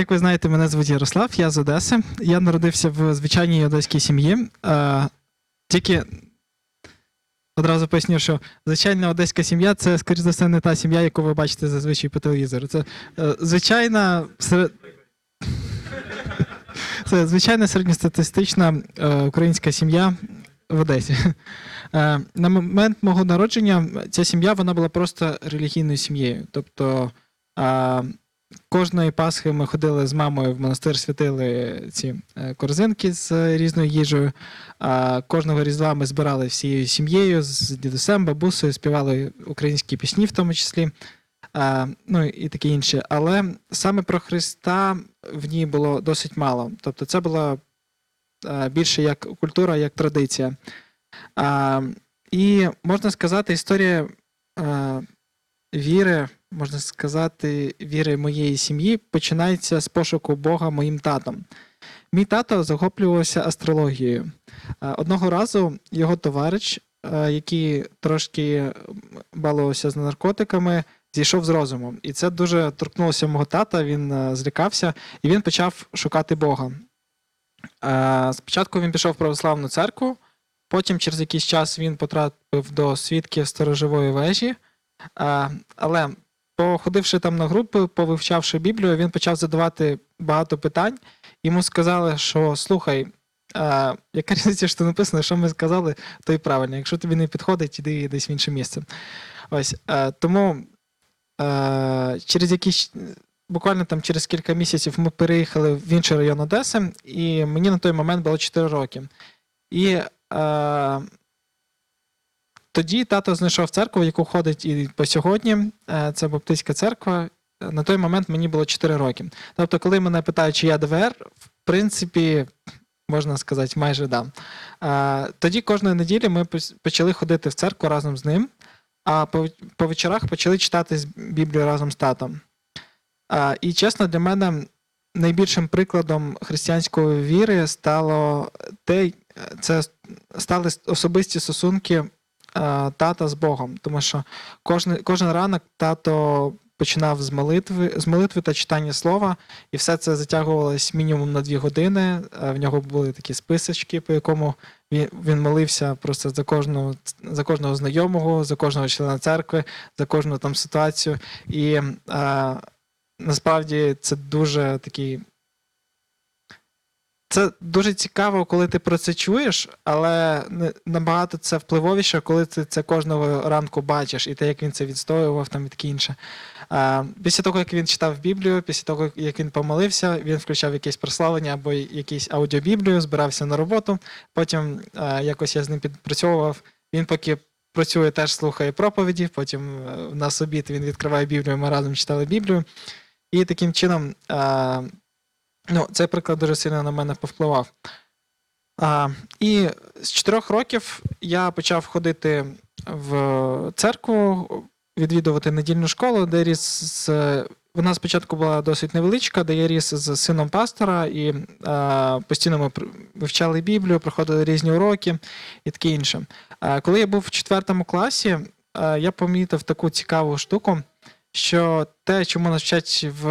Як ви знаєте, мене звуть Ярослав, я з Одеси. Я народився в звичайній одеській сім'ї. Е, тільки одразу поясню, що звичайна одеська сім'я це, скоріш за все, не та сім'я, яку ви бачите зазвичай по телевізору. Це е, звичайна серед... Це звичайна середньостатистична е, українська сім'я в Одесі. Е, на момент мого народження ця сім'я вона була просто релігійною сім'єю. Тобто е, кожної Пасхи ми ходили з мамою в монастир, святили ці е, корзинки з різною їжею. Кожного різдва ми збирали всією сім'єю з дідусем, бабусею, співали українські пісні, в тому числі. Ну і таке інше. Але саме про Христа в ній було досить мало. Тобто, це була а, більше як культура, як традиція. І можна сказати, історія а, віри, можна сказати, віри моєї сім'ї починається з пошуку Бога моїм татом. Мій тато захоплювався астрологією. Одного разу його товариш, який трошки балувався з наркотиками, зійшов з розуму. І це дуже торкнулося мого тата, він е, злякався і він почав шукати Бога. Е, Спочатку він пішов в православну церкву, потім через якийсь час він потрапив до свідків сторожової вежі. Е, Походивши там на групи, повивчавши Біблію, він почав задавати багато питань. Йому сказали, що слухай, е, яка різниця, що написано, що ми сказали, то і правильно. Якщо тобі не підходить, іди десь в інше місце. Ось е, тому е, через якісь. Буквально там через кілька місяців ми переїхали в інший район Одеси, і мені на той момент було 4 роки. І тоді тато знайшов церкву, в яку ходить і по сьогодні. Е, це Баптистська церква. На той момент мені було 4 роки. Тобто, коли мене питають, чи я ДВР, в принципі, можна сказати, майже да. Е, тоді кожної неділі ми почали ходити в церкву разом з ним, а по, вечорах почали читати Біблію разом з татом. І чесно, для мене найбільшим прикладом християнської віри стало те, це стали особисті стосунки тата з Богом. Тому що кожен, кожен ранок тато починав з молитви, з молитви та читання слова, і все це затягувалось мінімум на дві години. В нього були такі списочки, по якому він, він молився просто за кожного, за кожного знайомого, за кожного члена церкви, за кожну там ситуацію. І а, насправді це дуже такий. Це дуже цікаво, коли ти про це чуєш, але набагато це впливовіше, коли ти це кожного ранку бачиш, і те, як він це відстоював, там і таке інше. Після того, як він читав Біблію, після того, як він помолився, він включав якесь прославлення або якийсь аудіобіблію, збирався на роботу. Потім якось я з ним підпрацьовував. Він поки працює, теж слухає проповіді. Потім е, в нас обід він відкриває Біблію, ми разом читали Біблію. І таким чином, ну, цей приклад дуже сильно на мене повпливав. А, і з чотирьох років я почав ходити в церкву, відвідувати недільну школу, де ріс з. Вона спочатку була досить невеличка, де я ріс з сином пастора, і а, постійно ми вивчали Біблію, проходили різні уроки і таке інше. А, коли я був в четвертому класі, а, я помітив таку цікаву штуку, що те, чому нас вчать в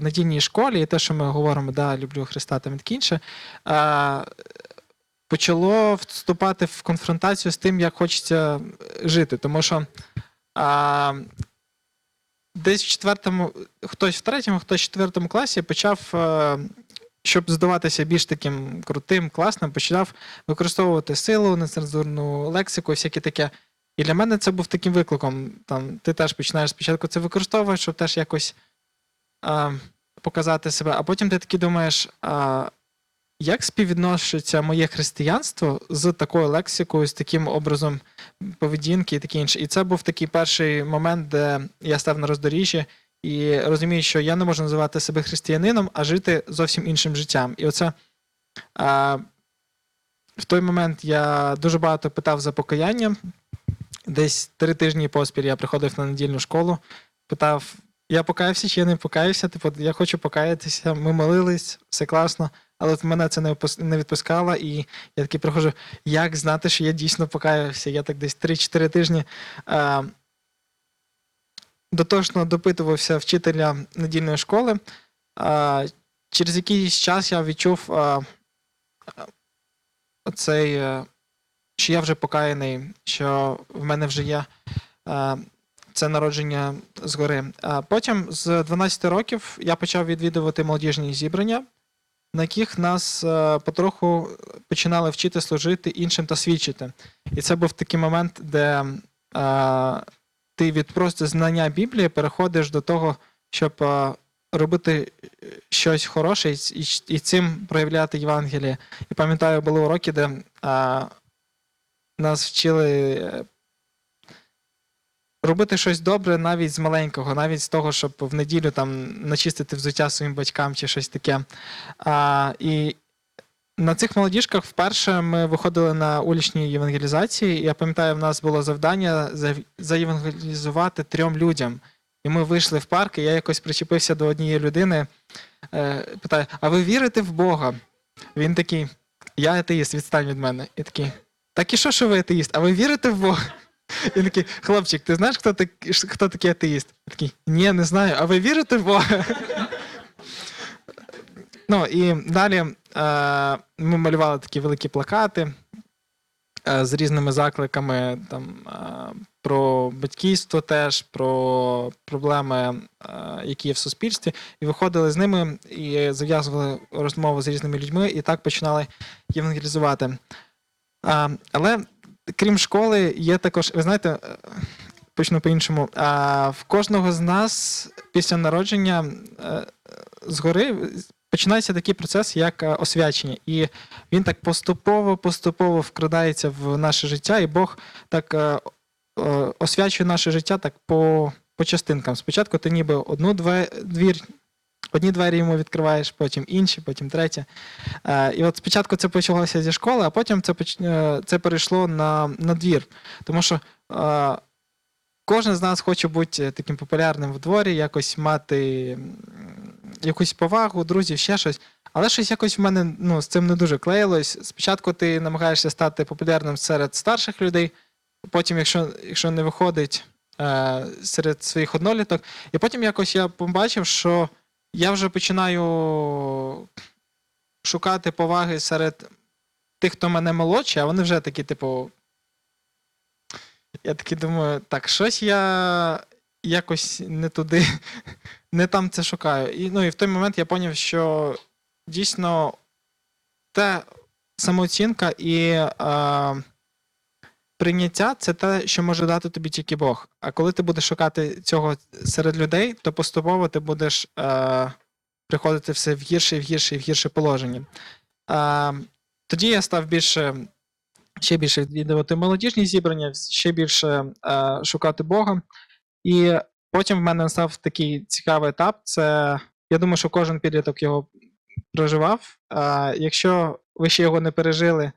недільній школі, і те, що ми говоримо, да, люблю Христа таке інше, а, почало вступати в конфронтацію з тим, як хочеться жити. Тому що а, десь в четвертому, хтось в третьому, хтось в четвертому класі почав. е, Щоб здаватися більш таким крутим, класним, почав використовувати силу, нецензурну лексику, всяке таке. І для мене це був таким викликом. Там, ти теж починаєш спочатку це використовувати, щоб теж якось а, показати себе, а потім ти такий думаєш, а, як співвідноситься моє християнство з такою лексикою, з таким образом поведінки і таке інше. І це був такий перший момент, де я став на роздоріжжі і розумію, що я не можу називати себе християнином, а жити зовсім іншим життям. І оце а, в той момент я дуже багато питав за покаяння. Десь три тижні поспіль я приходив на недільну школу, питав: я покаявся чи я не покаявся? Типу, я хочу покаятися. Ми молились, все класно, але от мене це не відпускало, і я такий приходжу, як знати, що я дійсно покаявся? Я так десь 3-4 тижні. Е, дотошно допитувався вчителя недільної школи. Е, через якийсь час я відчув е, оцей, е, що я вже покаяний, що в мене вже є е, це народження згори. А потім з 12 років я почав відвідувати молодіжні зібрання, на яких нас е, потроху починали вчити служити іншим та свідчити. І це був такий момент, де е, ти від просто знання Біблії переходиш до того, щоб е, робити щось хороше і, цим проявляти Євангеліє. І пам'ятаю, були уроки, де е, нас вчили е, робити щось добре навіть з маленького, навіть з того, щоб в неділю там начистити взуття своїм батькам чи щось таке. А, і на цих молодіжках вперше ми виходили на улічні євангелізації. Я пам'ятаю, в нас було завдання заєвангелізувати трьом людям. І ми вийшли в парк, і я якось причепився до однієї людини, е, питаю: а ви вірите в Бога? Він такий, я атеїст, відстань від мене. І такий, так і що, що ви атеїст? А ви вірите в Бога? Він такий, хлопчик, ти знаєш, хто, так, хто такий атеїст? Я такий, ні, не знаю. А ви вірите в Бога? Ну і далі е, ми малювали такі великі плакати е, з різними закликами там, е, про батьківство теж, про проблеми, е, які є в суспільстві, і виходили з ними і зав'язували розмови з різними людьми, і так починали євангелізувати. А, але крім школи, є також, ви знаєте, е, почну по-іншому. А, в кожного з нас після народження е, згори починається такий процес, як е, освячення. І він так поступово-поступово вкрадається в наше життя, і Бог так освячує наше життя так по, по частинкам. Спочатку ти ніби одну двір. Одні двері йому відкриваєш, потім інші, потім третє. Е, і от спочатку це почалося зі школи, а потім це, е, це перейшло на, на двір. Тому що е, кожен з нас хоче бути таким популярним в дворі, якось мати якусь повагу, друзів, ще щось. Але щось якось в мене ну, з цим не дуже клеїлось. Спочатку ти намагаєшся стати популярним серед старших людей, потім, якщо, якщо не виходить серед своїх одноліток, і потім якось я побачив, що я вже починаю шукати поваги серед тих, хто мене молодший, а вони вже такі, типу. Я такий думаю, так, щось я якось не туди, не там це шукаю. І, ну, і в той момент я зрозумів, що дійсно та самооцінка і е, прийняття це те, що може дати тобі тільки Бог. А коли ти будеш шукати цього серед людей, то поступово ти будеш е, приходити все в гірше, в гірше, і в гірше положення. Е, тоді я став більше, ще більше відвідувати молодіжні зібрання, ще більше е, шукати Бога. І потім в мене став такий цікавий етап. Це я думаю, що кожен підліток його проживав. А якщо ви ще його не пережили,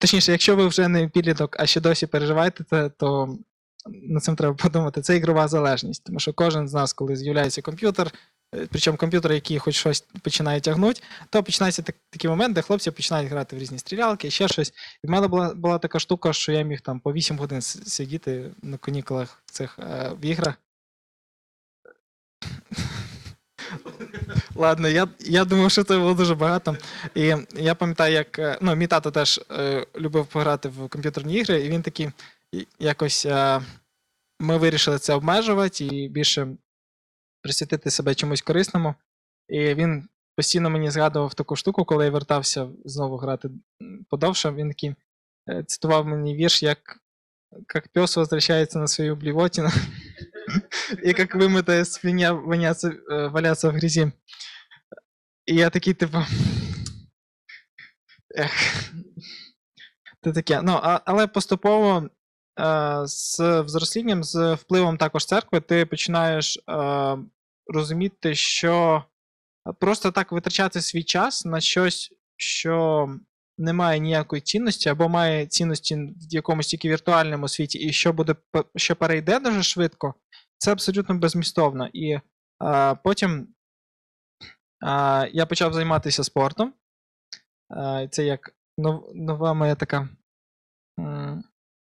точніше, якщо ви вже не підліток, а ще досі переживаєте це, то над цим треба подумати. Це ігрова залежність. Тому що кожен з нас, коли з'являється комп'ютер, е, причому комп'ютер, який хоч щось починає тягнути, то починається так, такий момент, де хлопці починають грати в різні стрілялки, ще щось. І в мене була, була така штука, що я міг там по 8 годин сидіти на канікулах цих е, в іграх. Ладно, я, я думав, що це було дуже багато. І я пам'ятаю, як е, ну, мій тато теж е, любив пограти в комп'ютерні ігри, і він такий якось е, ми вирішили це обмежувати і більше присвятити себе чомусь корисному. І він постійно мені згадував таку штуку, коли я вертався знову грати подовше. Він такий е, цитував мені вірш, як, як пес возвращається на свою блівотину, і як вимитая свиня валяться, е, валяться в грязі. І я такий, типу. Ех. Це таке. Ну, а, але поступово е, з взрослінням, з впливом також церкви, ти починаєш е, розуміти, що просто так витрачати свій час на щось, що не має ніякої цінності, або має цінності в якомусь тільки віртуальному світі, і що буде що перейде дуже швидко, це абсолютно безмістовно. І е, потім я почав займатися спортом. Це як нова моя така,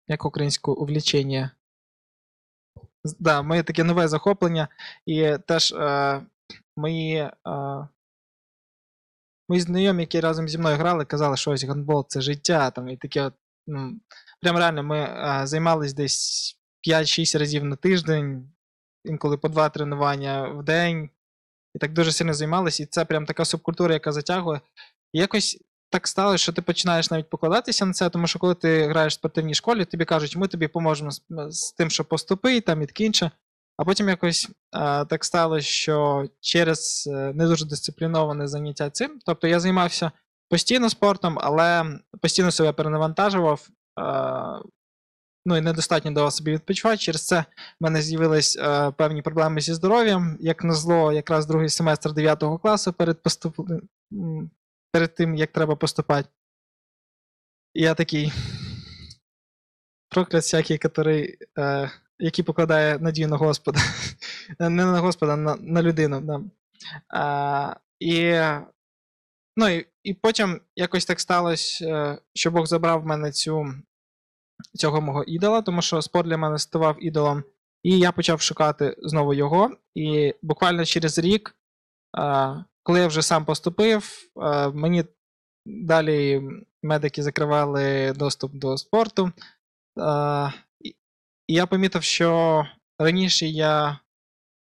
як українську увлічення. Да, моє таке нове захоплення. І теж е, мої, е, мої знайомі, які разом зі мною грали, казали, що ось гандбол це життя. Там, і таке, ну, прям реально, ми е, займались десь 5-6 разів на тиждень, інколи по 2 тренування в день. І так дуже сильно займалися, і це прям така субкультура, яка затягує. І якось так сталося, що ти починаєш навіть покладатися на це, тому що коли ти граєш в спортивній школі, тобі кажуть, ми тобі поможемо з, з тим, що поступи, там і таке інше. А потім якось е, так сталося, що через е, не дуже дисципліноване заняття цим, тобто я займався постійно спортом, але постійно себе перенавантажував, е, ну і недостатньо давав собі відпочивати. Через це в мене з'явились е, певні проблеми зі здоров'ям. Як назло, якраз другий семестр 9 класу перед поступ... перед тим, як треба поступати. Я такий проклят всякий, який, е, який покладає надію на Господа. Не на Господа, на, на людину. Да. А, і, ну, і, і потім якось так сталося, е, що Бог забрав в мене цю, цього мого ідола, тому що спорт для мене ставав ідолом. І я почав шукати знову його. І буквально через рік, е, коли я вже сам поступив, е, мені далі медики закривали доступ до спорту. Е, і я помітив, що раніше я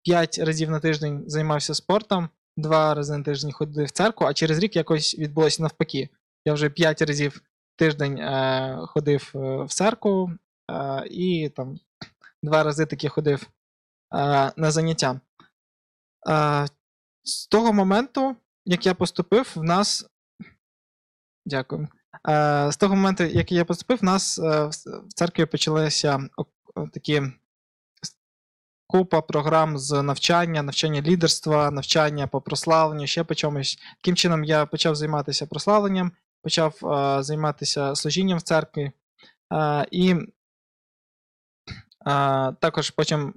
5 разів на тиждень займався спортом, 2 рази на тиждень ходив в церкву, а через рік якось відбулося навпаки. Я вже 5 разів тиждень е, ходив е, в церкву е, і там 2 рази таки ходив на заняття. З того моменту, як я поступив, в нас. Дякую. З того моменту, як я поступив, в нас в церкві почалися такі купа програм з навчання, навчання лідерства, навчання по прославленню, ще по чомусь. Таким чином, я почав займатися прославленням, почав е, займатися служінням в церкві. Е, і е, також потім.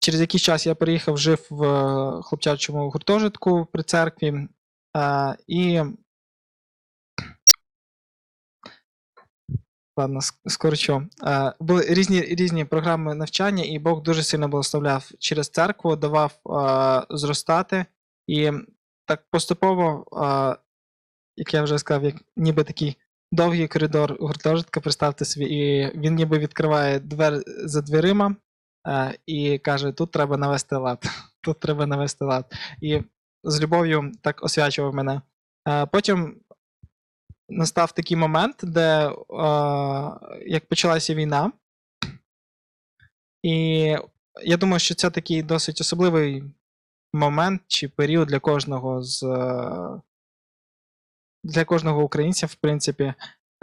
Через якийсь час я переїхав, жив в хлопчачому гуртожитку при церкві. І. Ладно, ск- скорочу. Були різні, різні програми навчання, і Бог дуже сильно благословляв через церкву, давав зростати. І так поступово, е, як я вже сказав, як ніби такий довгий коридор гуртожитка, представте собі, і він ніби відкриває двер за дверима е, і каже: тут треба навести лад, тут треба навести лад. І з любов'ю так освячував мене. Е, Потім настав такий момент, де е, як почалася війна, і я думаю, що це такий досить особливий момент чи період для кожного з е, для кожного українця, в принципі,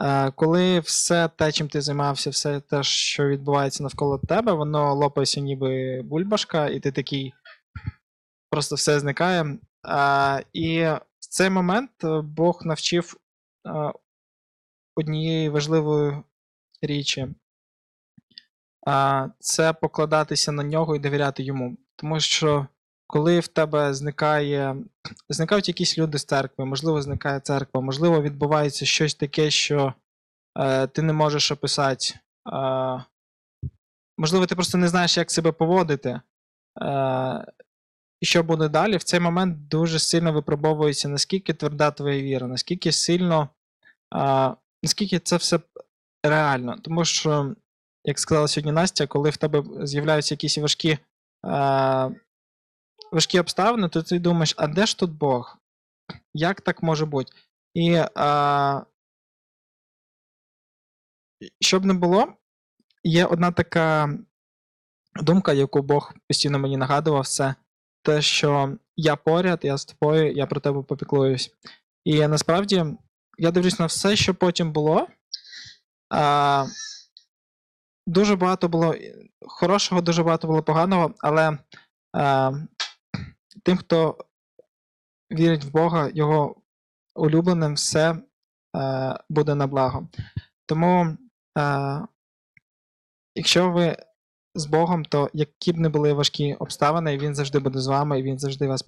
е, коли все те, чим ти займався, все те, що відбувається навколо тебе, воно лопається ніби бульбашка, і ти такий просто все зникає. І в цей момент е, Бог навчив е, однієї важливої річі. Це покладатися на нього і довіряти йому. Тому що коли в тебе зникає, зникають якісь люди з церкви, можливо, зникає церква, можливо, відбувається щось таке, що е, ти не можеш описати. Е, можливо, ти просто не знаєш, як себе поводити. Е, і що буде далі, в цей момент дуже сильно випробовується, наскільки тверда твоя віра, наскільки сильно, а, наскільки це все реально. Тому що, як сказала сьогодні Настя, коли в тебе з'являються якісь важкі, а, важкі обставини, то ти думаєш, а де ж тут Бог? Як так може бути? І а, щоб не було, є одна така думка, яку Бог постійно мені нагадував, це те, що я поряд, я з тобою, я про тебе попіклуюсь. І насправді я дивлюсь на все, що потім було. А, дуже багато було хорошого, дуже багато було поганого, але а, тим, хто вірить в Бога, його улюбленим, все е, буде на благо. Тому, е, якщо ви з Богом, то які б не були важкі обставини, він завжди буде з вами, і він завжди вас підтримує.